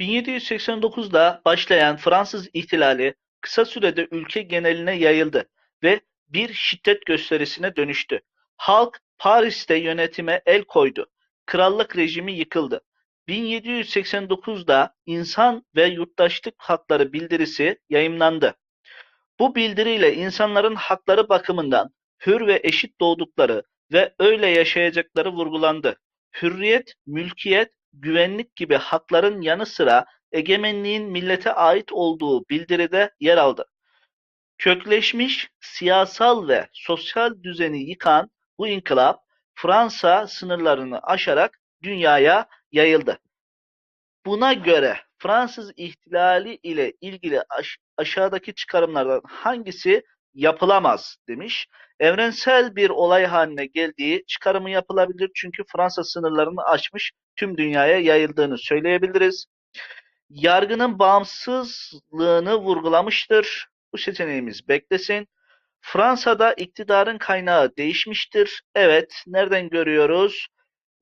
1789'da başlayan Fransız ihtilali kısa sürede ülke geneline yayıldı ve bir şiddet gösterisine dönüştü. Halk Paris'te yönetime el koydu. Krallık rejimi yıkıldı. 1789'da İnsan ve Yurttaşlık Hakları bildirisi yayımlandı. Bu bildiriyle insanların hakları bakımından hür ve eşit doğdukları ve öyle yaşayacakları vurgulandı. Hürriyet, mülkiyet, güvenlik gibi hakların yanı sıra egemenliğin millete ait olduğu bildiride yer aldı. Kökleşmiş siyasal ve sosyal düzeni yıkan bu inkılap Fransa sınırlarını aşarak dünyaya yayıldı. Buna göre Fransız ihtilali ile ilgili aş- aşağıdaki çıkarımlardan hangisi yapılamaz demiş. Evrensel bir olay haline geldiği çıkarımı yapılabilir çünkü Fransa sınırlarını aşmış tüm dünyaya yayıldığını söyleyebiliriz. Yargının bağımsızlığını vurgulamıştır. Bu seçeneğimiz beklesin. Fransa'da iktidarın kaynağı değişmiştir. Evet, nereden görüyoruz?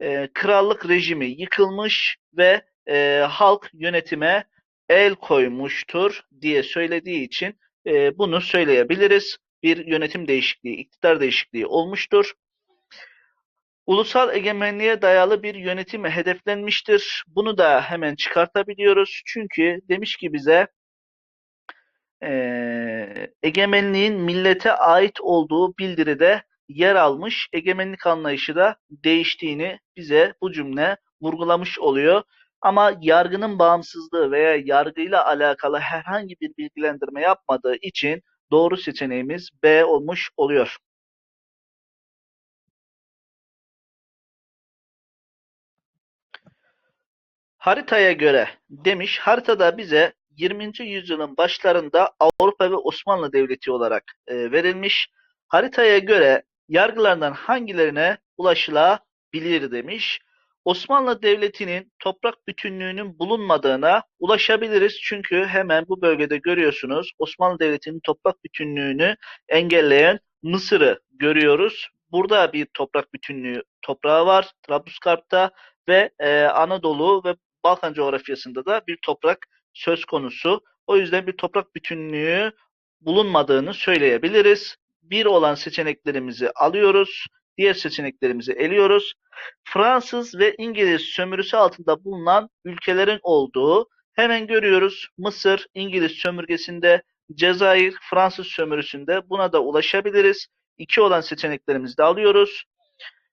Ee, krallık rejimi yıkılmış ve e, halk yönetime el koymuştur diye söylediği için e, bunu söyleyebiliriz. Bir yönetim değişikliği, iktidar değişikliği olmuştur. Ulusal egemenliğe dayalı bir yönetim hedeflenmiştir. Bunu da hemen çıkartabiliyoruz. Çünkü demiş ki bize eee, egemenliğin millete ait olduğu bildiride yer almış. Egemenlik anlayışı da değiştiğini bize bu cümle vurgulamış oluyor. Ama yargının bağımsızlığı veya yargıyla alakalı herhangi bir bilgilendirme yapmadığı için doğru seçeneğimiz B olmuş oluyor. Haritaya göre demiş, haritada bize 20. yüzyılın başlarında Avrupa ve Osmanlı Devleti olarak e, verilmiş. Haritaya göre yargılardan hangilerine ulaşılabilir demiş. Osmanlı Devleti'nin toprak bütünlüğünün bulunmadığına ulaşabiliriz. Çünkü hemen bu bölgede görüyorsunuz Osmanlı Devleti'nin toprak bütünlüğünü engelleyen Mısır'ı görüyoruz. Burada bir toprak bütünlüğü toprağı var Trablusgarp'ta ve e, Anadolu ve Balkan coğrafyasında da bir toprak söz konusu. O yüzden bir toprak bütünlüğü bulunmadığını söyleyebiliriz. Bir olan seçeneklerimizi alıyoruz. Diğer seçeneklerimizi eliyoruz. Fransız ve İngiliz sömürüsü altında bulunan ülkelerin olduğu hemen görüyoruz. Mısır İngiliz sömürgesinde, Cezayir Fransız sömürüsünde buna da ulaşabiliriz. İki olan seçeneklerimizi de alıyoruz.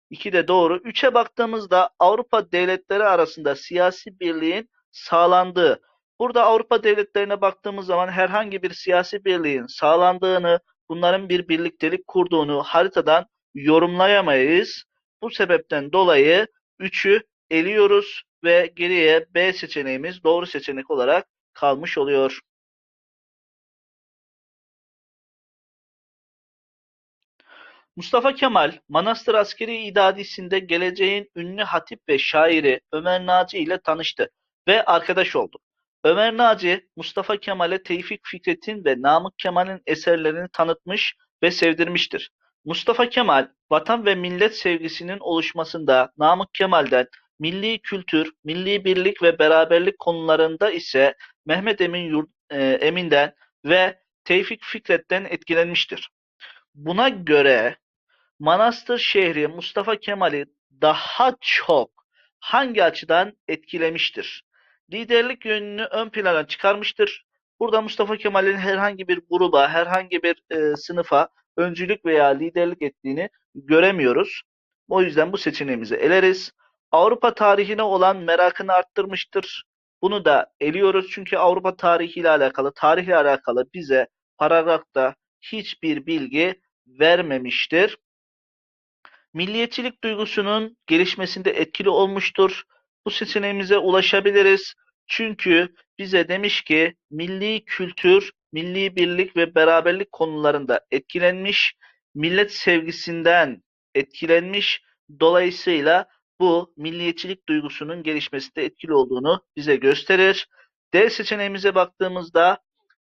İki de doğru. Üçe baktığımızda Avrupa devletleri arasında siyasi birliğin sağlandığı. Burada Avrupa devletlerine baktığımız zaman herhangi bir siyasi birliğin sağlandığını, bunların bir birliktelik kurduğunu haritadan yorumlayamayız. Bu sebepten dolayı 3'ü eliyoruz ve geriye B seçeneğimiz doğru seçenek olarak kalmış oluyor. Mustafa Kemal, Manastır Askeri İdadisi'nde geleceğin ünlü hatip ve şairi Ömer Naci ile tanıştı ve arkadaş oldu. Ömer Naci, Mustafa Kemal'e Tevfik Fikret'in ve Namık Kemal'in eserlerini tanıtmış ve sevdirmiştir. Mustafa Kemal, vatan ve millet sevgisinin oluşmasında Namık Kemal'den milli kültür, milli birlik ve beraberlik konularında ise Mehmet Emin Yurt, e, Emin'den ve Tevfik Fikret'ten etkilenmiştir. Buna göre Manastır şehri Mustafa Kemal'i daha çok hangi açıdan etkilemiştir? Liderlik yönünü ön plana çıkarmıştır. Burada Mustafa Kemal'in herhangi bir gruba, herhangi bir e, sınıfa öncülük veya liderlik ettiğini göremiyoruz. O yüzden bu seçeneğimizi eleriz. Avrupa tarihine olan merakını arttırmıştır. Bunu da eliyoruz çünkü Avrupa tarihiyle alakalı, tarihle alakalı bize paragrafta hiçbir bilgi vermemiştir. Milliyetçilik duygusunun gelişmesinde etkili olmuştur. Bu seçeneğimize ulaşabiliriz. Çünkü bize demiş ki milli kültür, milli birlik ve beraberlik konularında etkilenmiş, millet sevgisinden etkilenmiş. Dolayısıyla bu milliyetçilik duygusunun gelişmesinde etkili olduğunu bize gösterir. D seçeneğimize baktığımızda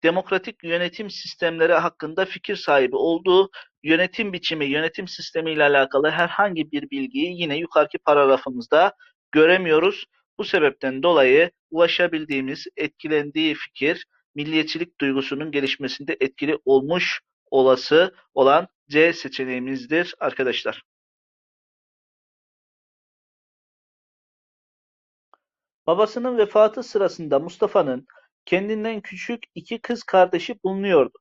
demokratik yönetim sistemleri hakkında fikir sahibi olduğu, yönetim biçimi, yönetim sistemi ile alakalı herhangi bir bilgiyi yine yukarıki paragrafımızda göremiyoruz. Bu sebepten dolayı ulaşabildiğimiz, etkilendiği fikir milliyetçilik duygusunun gelişmesinde etkili olmuş olası olan C seçeneğimizdir arkadaşlar. Babasının vefatı sırasında Mustafa'nın kendinden küçük iki kız kardeşi bulunuyordu.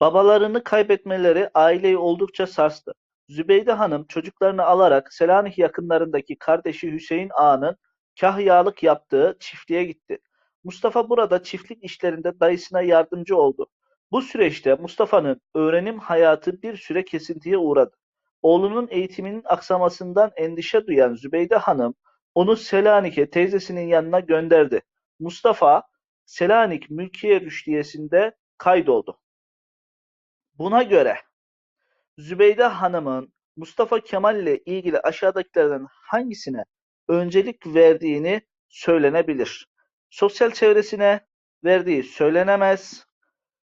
Babalarını kaybetmeleri aileyi oldukça sarstı. Zübeyde Hanım çocuklarını alarak Selanik yakınlarındaki kardeşi Hüseyin Ağa'nın kahyağlık yaptığı çiftliğe gitti. Mustafa burada çiftlik işlerinde dayısına yardımcı oldu. Bu süreçte Mustafa'nın öğrenim hayatı bir süre kesintiye uğradı. Oğlunun eğitiminin aksamasından endişe duyan Zübeyde Hanım onu Selanik'e teyzesinin yanına gönderdi. Mustafa Selanik Mülkiye Rüştiyesi'nde kaydoldu. Buna göre Zübeyde Hanım'ın Mustafa Kemal ile ilgili aşağıdakilerden hangisine öncelik verdiğini söylenebilir. Sosyal çevresine verdiği söylenemez.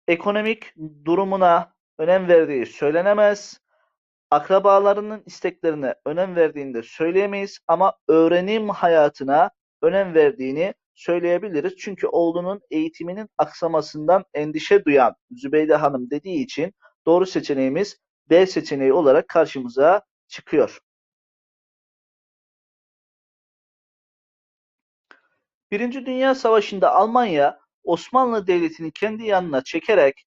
Ekonomik durumuna önem verdiği söylenemez. Akrabalarının isteklerine önem verdiğini de söyleyemeyiz ama öğrenim hayatına önem verdiğini söyleyebiliriz. Çünkü oğlunun eğitiminin aksamasından endişe duyan Zübeyde Hanım dediği için doğru seçeneğimiz D seçeneği olarak karşımıza çıkıyor. Birinci Dünya Savaşı'nda Almanya Osmanlı Devleti'ni kendi yanına çekerek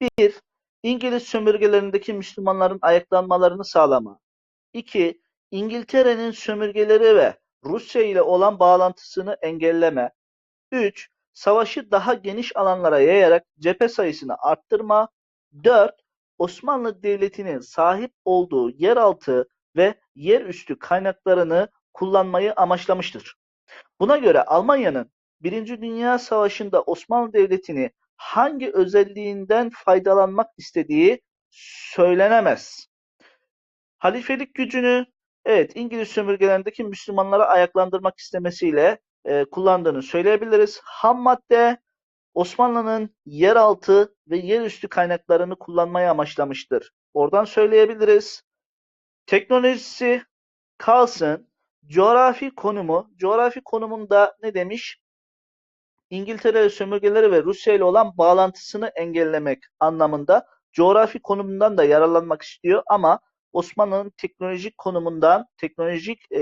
bir, İngiliz sömürgelerindeki Müslümanların ayaklanmalarını sağlama. 2. İngiltere'nin sömürgeleri ve Rusya ile olan bağlantısını engelleme. 3. Savaşı daha geniş alanlara yayarak cephe sayısını arttırma. 4. Osmanlı Devleti'nin sahip olduğu yeraltı ve yerüstü kaynaklarını kullanmayı amaçlamıştır. Buna göre Almanya'nın Birinci Dünya Savaşı'nda Osmanlı Devleti'ni hangi özelliğinden faydalanmak istediği söylenemez. Halifelik gücünü evet İngiliz sömürgelerindeki Müslümanlara ayaklandırmak istemesiyle e, kullandığını söyleyebiliriz. Ham madde Osmanlı'nın yeraltı ve yerüstü kaynaklarını kullanmayı amaçlamıştır. Oradan söyleyebiliriz. Teknolojisi kalsın. Coğrafi konumu, coğrafi konumunda ne demiş? İngiltere sömürgeleri ve Rusya ile olan bağlantısını engellemek anlamında coğrafi konumundan da yararlanmak istiyor ama Osmanlı'nın teknolojik konumundan, teknolojik e,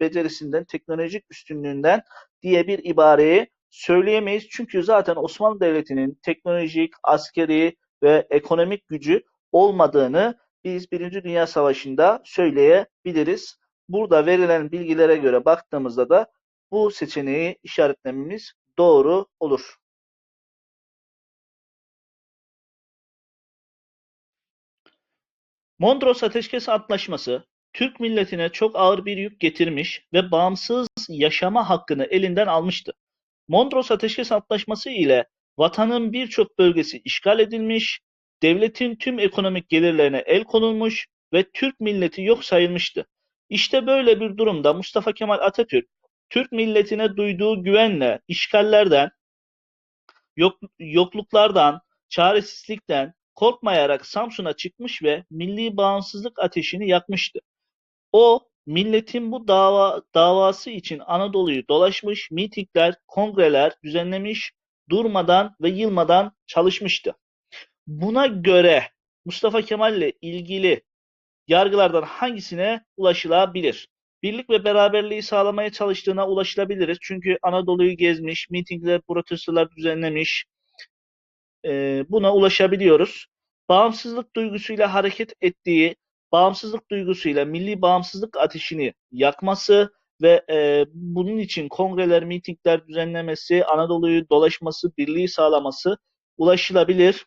becerisinden, teknolojik üstünlüğünden diye bir ibareyi söyleyemeyiz. Çünkü zaten Osmanlı Devleti'nin teknolojik, askeri ve ekonomik gücü olmadığını biz Birinci Dünya Savaşı'nda söyleyebiliriz. Burada verilen bilgilere göre baktığımızda da bu seçeneği işaretlememiz doğru olur. Mondros Ateşkes Antlaşması Türk milletine çok ağır bir yük getirmiş ve bağımsız yaşama hakkını elinden almıştı. Mondros Ateşkes Antlaşması ile vatanın birçok bölgesi işgal edilmiş, devletin tüm ekonomik gelirlerine el konulmuş ve Türk milleti yok sayılmıştı. İşte böyle bir durumda Mustafa Kemal Atatürk, Türk milletine duyduğu güvenle işgallerden, yok, yokluklardan, çaresizlikten korkmayarak Samsun'a çıkmış ve milli bağımsızlık ateşini yakmıştı. O, milletin bu dava, davası için Anadolu'yu dolaşmış, mitingler, kongreler düzenlemiş, durmadan ve yılmadan çalışmıştı. Buna göre Mustafa Kemal ile ilgili yargılardan hangisine ulaşılabilir? Birlik ve beraberliği sağlamaya çalıştığına ulaşılabiliriz. Çünkü Anadolu'yu gezmiş, mitingler, protestolar düzenlemiş. E, buna ulaşabiliyoruz. Bağımsızlık duygusuyla hareket ettiği, bağımsızlık duygusuyla milli bağımsızlık ateşini yakması ve e, bunun için kongreler, mitingler düzenlemesi, Anadolu'yu dolaşması, birliği sağlaması ulaşılabilir.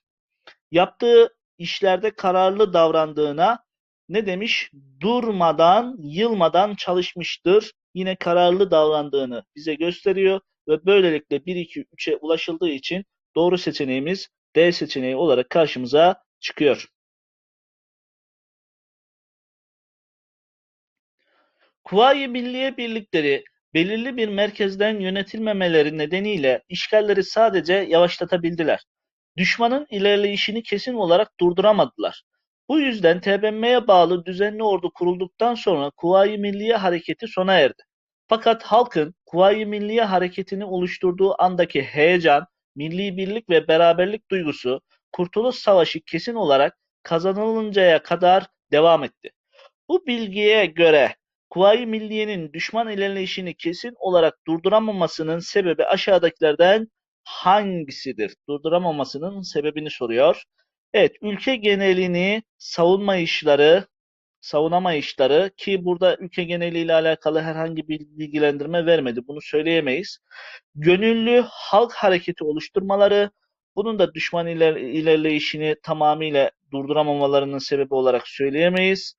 Yaptığı işlerde kararlı davrandığına ne demiş? Durmadan, yılmadan çalışmıştır. Yine kararlı davrandığını bize gösteriyor ve böylelikle 1, 2, 3'e ulaşıldığı için doğru seçeneğimiz D seçeneği olarak karşımıza çıkıyor. Kuvayi Milliye Birlikleri belirli bir merkezden yönetilmemeleri nedeniyle işgalleri sadece yavaşlatabildiler. Düşmanın ilerleyişini kesin olarak durduramadılar. Bu yüzden TBMM'ye bağlı düzenli ordu kurulduktan sonra Kuvayi Milliye Hareketi sona erdi. Fakat halkın Kuvayi Milliye hareketini oluşturduğu andaki heyecan, milli birlik ve beraberlik duygusu Kurtuluş Savaşı kesin olarak kazanılıncaya kadar devam etti. Bu bilgiye göre Kuvayi Milliye'nin düşman ilerleyişini kesin olarak durduramamasının sebebi aşağıdakilerden hangisidir? Durduramamasının sebebini soruyor. Evet, ülke genelini savunma işleri, savunamayışları ki burada ülke geneliyle alakalı herhangi bir bilgilendirme vermedi. Bunu söyleyemeyiz. Gönüllü halk hareketi oluşturmaları, bunun da düşman iler, ilerleyişini tamamıyla durduramamalarının sebebi olarak söyleyemeyiz.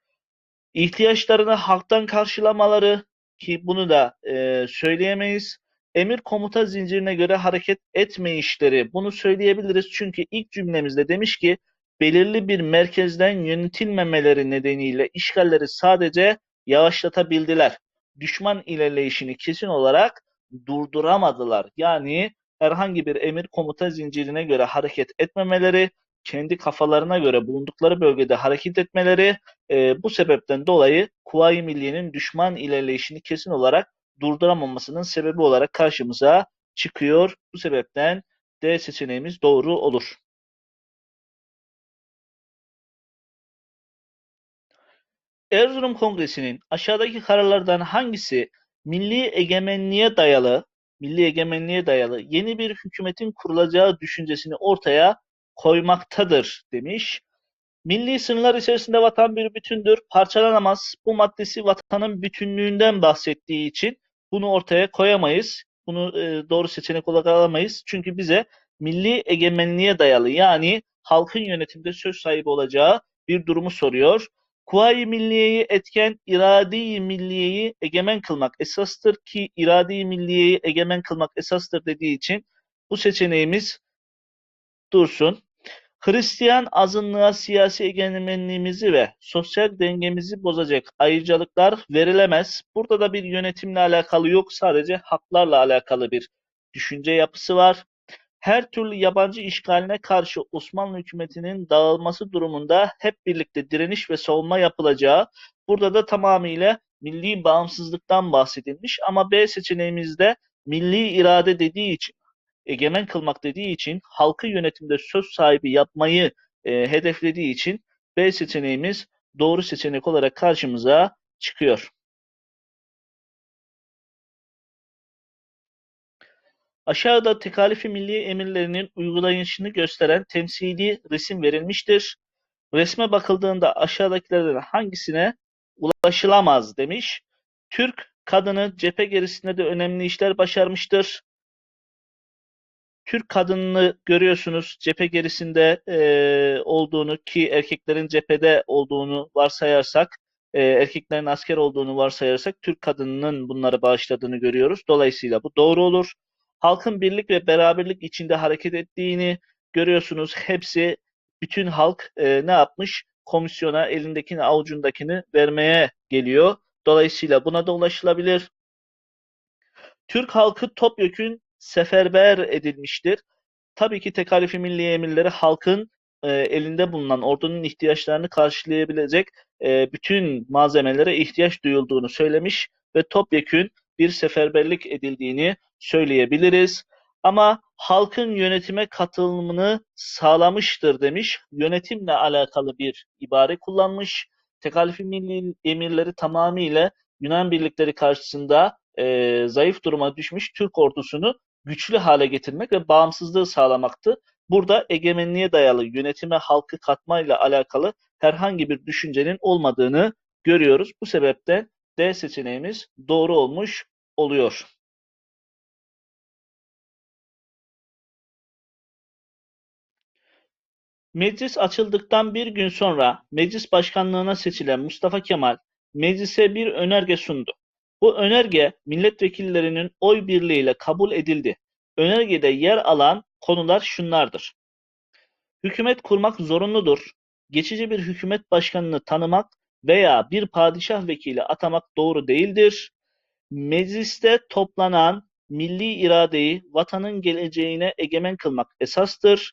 İhtiyaçlarını halktan karşılamaları ki bunu da e, söyleyemeyiz. Emir komuta zincirine göre hareket etmeyişleri bunu söyleyebiliriz. Çünkü ilk cümlemizde demiş ki belirli bir merkezden yönetilmemeleri nedeniyle işgalleri sadece yavaşlatabildiler. Düşman ilerleyişini kesin olarak durduramadılar. Yani herhangi bir emir komuta zincirine göre hareket etmemeleri, kendi kafalarına göre bulundukları bölgede hareket etmeleri e, bu sebepten dolayı Kuvayi Milliye'nin düşman ilerleyişini kesin olarak durduramamasının sebebi olarak karşımıza çıkıyor. Bu sebepten D seçeneğimiz doğru olur. Erzurum Kongresi'nin aşağıdaki kararlardan hangisi milli egemenliğe dayalı milli egemenliğe dayalı yeni bir hükümetin kurulacağı düşüncesini ortaya koymaktadır demiş. Milli sınırlar içerisinde vatan bir bütündür, parçalanamaz. Bu maddesi vatanın bütünlüğünden bahsettiği için bunu ortaya koyamayız. Bunu e, doğru seçenek olarak alamayız. Çünkü bize milli egemenliğe dayalı yani halkın yönetimde söz sahibi olacağı bir durumu soruyor. Kuvayi milliyeyi etken iradi milliyeyi egemen kılmak esastır ki iradi milliyeyi egemen kılmak esastır dediği için bu seçeneğimiz dursun. Hristiyan azınlığa siyasi egemenliğimizi ve sosyal dengemizi bozacak ayrıcalıklar verilemez. Burada da bir yönetimle alakalı yok, sadece haklarla alakalı bir düşünce yapısı var. Her türlü yabancı işgaline karşı Osmanlı hükümetinin dağılması durumunda hep birlikte direniş ve savunma yapılacağı, burada da tamamıyla milli bağımsızlıktan bahsedilmiş ama B seçeneğimizde milli irade dediği için egemen kılmak dediği için halkı yönetimde söz sahibi yapmayı e, hedeflediği için B seçeneğimiz doğru seçenek olarak karşımıza çıkıyor. Aşağıda tekalifi milli emirlerinin uygulayışını gösteren temsili resim verilmiştir. Resme bakıldığında aşağıdakilerden hangisine ulaşılamaz demiş. Türk kadını cephe gerisinde de önemli işler başarmıştır. Türk kadınını görüyorsunuz cephe gerisinde e, olduğunu ki erkeklerin cephede olduğunu varsayarsak, e, erkeklerin asker olduğunu varsayarsak Türk kadınının bunları bağışladığını görüyoruz. Dolayısıyla bu doğru olur. Halkın birlik ve beraberlik içinde hareket ettiğini görüyorsunuz. Hepsi, bütün halk e, ne yapmış? Komisyona elindekini, avucundakini vermeye geliyor. Dolayısıyla buna da ulaşılabilir. Türk halkı topyekün seferber edilmiştir. Tabii ki tekalifi milli emirleri halkın e, elinde bulunan ordunun ihtiyaçlarını karşılayabilecek e, bütün malzemelere ihtiyaç duyulduğunu söylemiş ve topyekün bir seferberlik edildiğini söyleyebiliriz. Ama halkın yönetime katılımını sağlamıştır demiş. Yönetimle alakalı bir ibare kullanmış. Tekalifi milli emirleri tamamıyla Yunan birlikleri karşısında e, zayıf duruma düşmüş Türk ordusunu güçlü hale getirmek ve bağımsızlığı sağlamaktı. Burada egemenliğe dayalı yönetime halkı katmayla alakalı herhangi bir düşüncenin olmadığını görüyoruz. Bu sebeple D seçeneğimiz doğru olmuş oluyor. Meclis açıldıktan bir gün sonra meclis başkanlığına seçilen Mustafa Kemal meclise bir önerge sundu. Bu önerge milletvekillerinin oy birliğiyle kabul edildi. Önergede yer alan konular şunlardır. Hükümet kurmak zorunludur. Geçici bir hükümet başkanını tanımak veya bir padişah vekili atamak doğru değildir. Mecliste toplanan milli iradeyi vatanın geleceğine egemen kılmak esastır.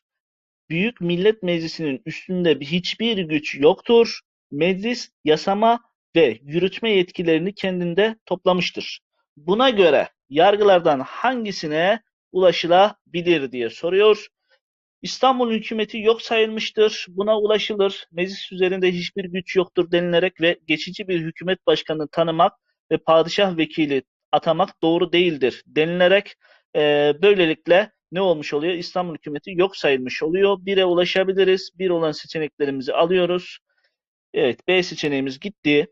Büyük Millet Meclisi'nin üstünde hiçbir güç yoktur. Meclis yasama ve yürütme yetkilerini kendinde toplamıştır. Buna göre yargılardan hangisine ulaşılabilir diye soruyor. İstanbul hükümeti yok sayılmıştır. Buna ulaşılır. Meclis üzerinde hiçbir güç yoktur denilerek ve geçici bir hükümet başkanını tanımak ve padişah vekili atamak doğru değildir denilerek e, böylelikle ne olmuş oluyor? İstanbul hükümeti yok sayılmış oluyor. Bire ulaşabiliriz. Bir olan seçeneklerimizi alıyoruz. Evet, B seçeneğimiz gitti.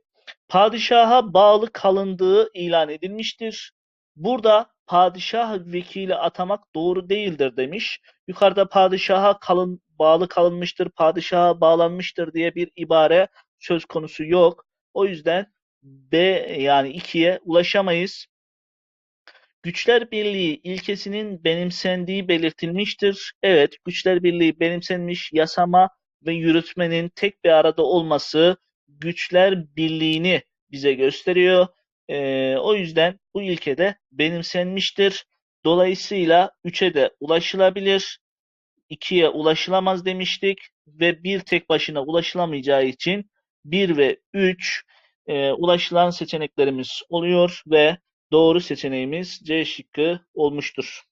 Padişaha bağlı kalındığı ilan edilmiştir. Burada padişah vekili atamak doğru değildir demiş. Yukarıda padişaha kalın, bağlı kalınmıştır, padişaha bağlanmıştır diye bir ibare söz konusu yok. O yüzden B yani 2'ye ulaşamayız. Güçler Birliği ilkesinin benimsendiği belirtilmiştir. Evet, Güçler Birliği benimsenmiş yasama ve yürütmenin tek bir arada olması Güçler Birliği'ni bize gösteriyor. Ee, o yüzden bu ilke de benimsenmiştir. Dolayısıyla 3'e de ulaşılabilir. 2'ye ulaşılamaz demiştik ve bir tek başına ulaşılamayacağı için 1 ve 3 e, ulaşılan seçeneklerimiz oluyor ve doğru seçeneğimiz C şıkkı olmuştur.